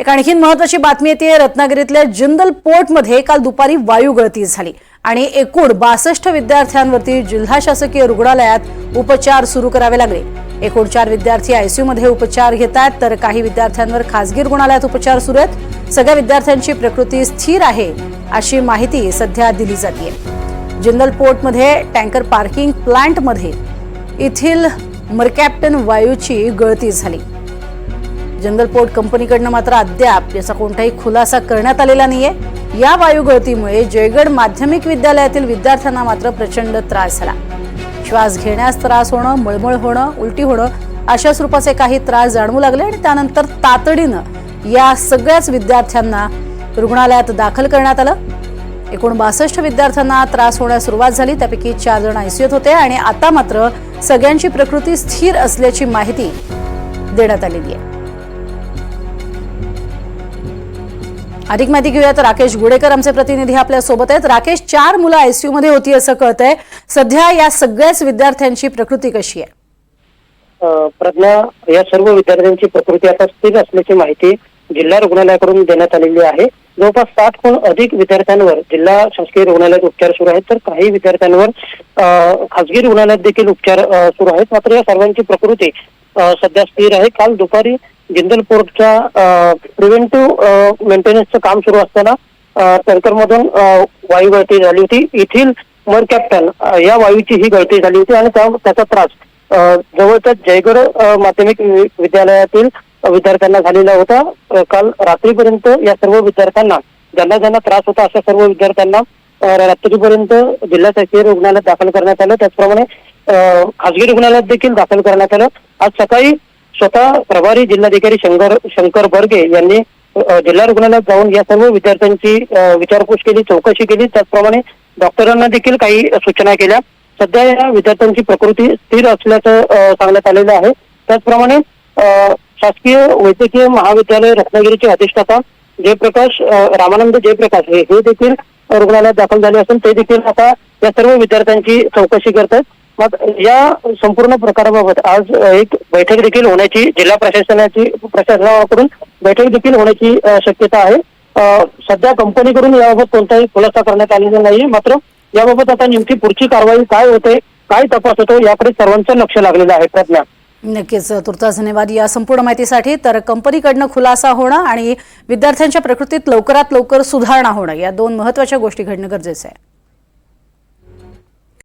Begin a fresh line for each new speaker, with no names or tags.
एक आणखीन महत्वाची बातमी येते रत्नागिरीतल्या जिंदल पोर्टमध्ये काल दुपारी वायू गळती झाली. आणि एकूण बासष्ट विद्यार्थ्यांवरती जिल्हा शासकीय रुग्णालयात उपचार सुरू करावे लागले. एकूण चार विद्यार्थी आयसीयू मध्ये उपचार घेत आहेत तर काही विद्यार्थ्यांवर खासगी रुग्णालयात उपचार सुरू आहेत. सगळ्या विद्यार्थ्यांची प्रकृती स्थिर आहे अशी माहिती सध्या दिली जाते जिंदल पोर्टमध्ये टँकर पार्किंग प्लांटमध्ये येथील मरकॅप्टन वायूची गळती झाली. जंगल पोर्ट कंपनीकडनं मात्र अद्याप याचा कोणताही खुलासा करण्यात आलेला नाहीये. या वायू गळतीमुळे जयगड माध्यमिक विद्यालयातील विद्यार्थ्यांना मात्र प्रचंड त्रास झाला. श्वास घेण्यास त्रास होणं मळमळ होणं उलटी होणं अशा स्वरूपाचे काही त्रास जाणवू लागले आणि त्यानंतर तातडीनं या सगळ्याच विद्यार्थ्यांना रुग्णालयात दाखल करण्यात आलं. एकूण बासष्ट विद्यार्थ्यांना त्रास होण्यास सुरुवात झाली. त्यापैकी चार जण आयसीयूत होते आणि आता मात्र सगळ्यांची प्रकृती स्थिर असल्याची माहिती देण्यात आलेली आहे. अधिक माहिती घेऊयात. राकेश गुडेकर आमचे प्रतिनिधी आपल्यासोबत आहेत. राकेश चार मुलं आयसीयू मध्ये होती असं कळतंय. सध्या या सगळ्याच विद्यार्थ्यांची प्रकृती कशी आहे?
प्रज्ञा या सर्व विद्यार्थ्यांची प्रकृती आता स्थिर असल्याची माहिती जिल्हा रुग्णालयाकडून देण्यात आलेली आहे. जवळपास साठहून अधिक विद्यार्थ्यांवर जिल्हा शासकीय रुग्णालयात उपचार सुरू आहेत तर काही विद्यार्थ्यांवर खासगी रुग्णालयात देखील उपचार सुरू आहेत. मात्र या सर्वांची प्रकृती सध्या स्थिर आहे. काल दुपारी जिंदल पोर्टच्या प्रिव्हेंटिव्ह मेंटेनन्सचं काम सुरू असताना टँकरमधून वायू गळती झाली होती. येथील मर कॅप्टन या वायूची ही गळती झाली होती आणि त्याचा त्रास जवळच्या जयगड माध्यमिक विद्यालयातील विद्यार्थ्यांना झालेला होता. काल रात्रीपर्यंत या सर्व विद्यार्थ्यांना ज्यांना ज्यांना त्रास होता अशा सर्व विद्यार्थ्यांना रात्रीपर्यंत जिल्हा शासकीय रुग्णालयात दाखल करण्यात आलं. त्याचप्रमाणे खासगी रुग्णालयात देखील दाखल करण्यात आलं. आज सकाळी स्वतः प्रभारी जिल्हाधिकारी शंकर शंकर बर्गे यांनी जिल्हा रुग्णालयात जाऊन या सर्व विद्यार्थ्यांची विचारपूस केली चौकशी केली. त्याचप्रमाणे डॉक्टरांना देखील काही सूचना केल्या. सध्या या विद्यार्थ्यांची प्रकृती स्थिर असल्याचं सांगण्यात आलेलं आहे. त्याचप्रमाणे शासकीय वैद्यकीय महाविद्यालय रत्नागिरीचे अधिष्ठाता जयप्रकाश रामानंद जयप्रकाश हे हे देखील रुग्णालयात दाखल झाले असून ते देखील आता या सर्व विद्यार्थ्यांची चौकशी करतात या संपूर्ण प्रकाराबाबत आज एक बैठक देखील होण्याची जिल्हा प्रशासनाची प्रशासनाकडून बैठक देखील होण्याची शक्यता आहे. सध्या कंपनीकडून याबाबत कोणताही खुलासा करण्यात आलेला नाही मात्र याबाबत आता नेमकी पुढची कारवाई काय होते काय तपास होतो याकडे सर्वांचं लक्ष लागलेलं आहे. प्रज्ञा.
नक्कीच तुर्तास धन्यवाद या संपूर्ण माहितीसाठी. तर कंपनीकडनं खुलासा होणं आणि विद्यार्थ्यांच्या प्रकृतीत लवकरात लवकर सुधारणा होणं या दोन महत्त्वाच्या गोष्टी घडणं गरजेचं आहे.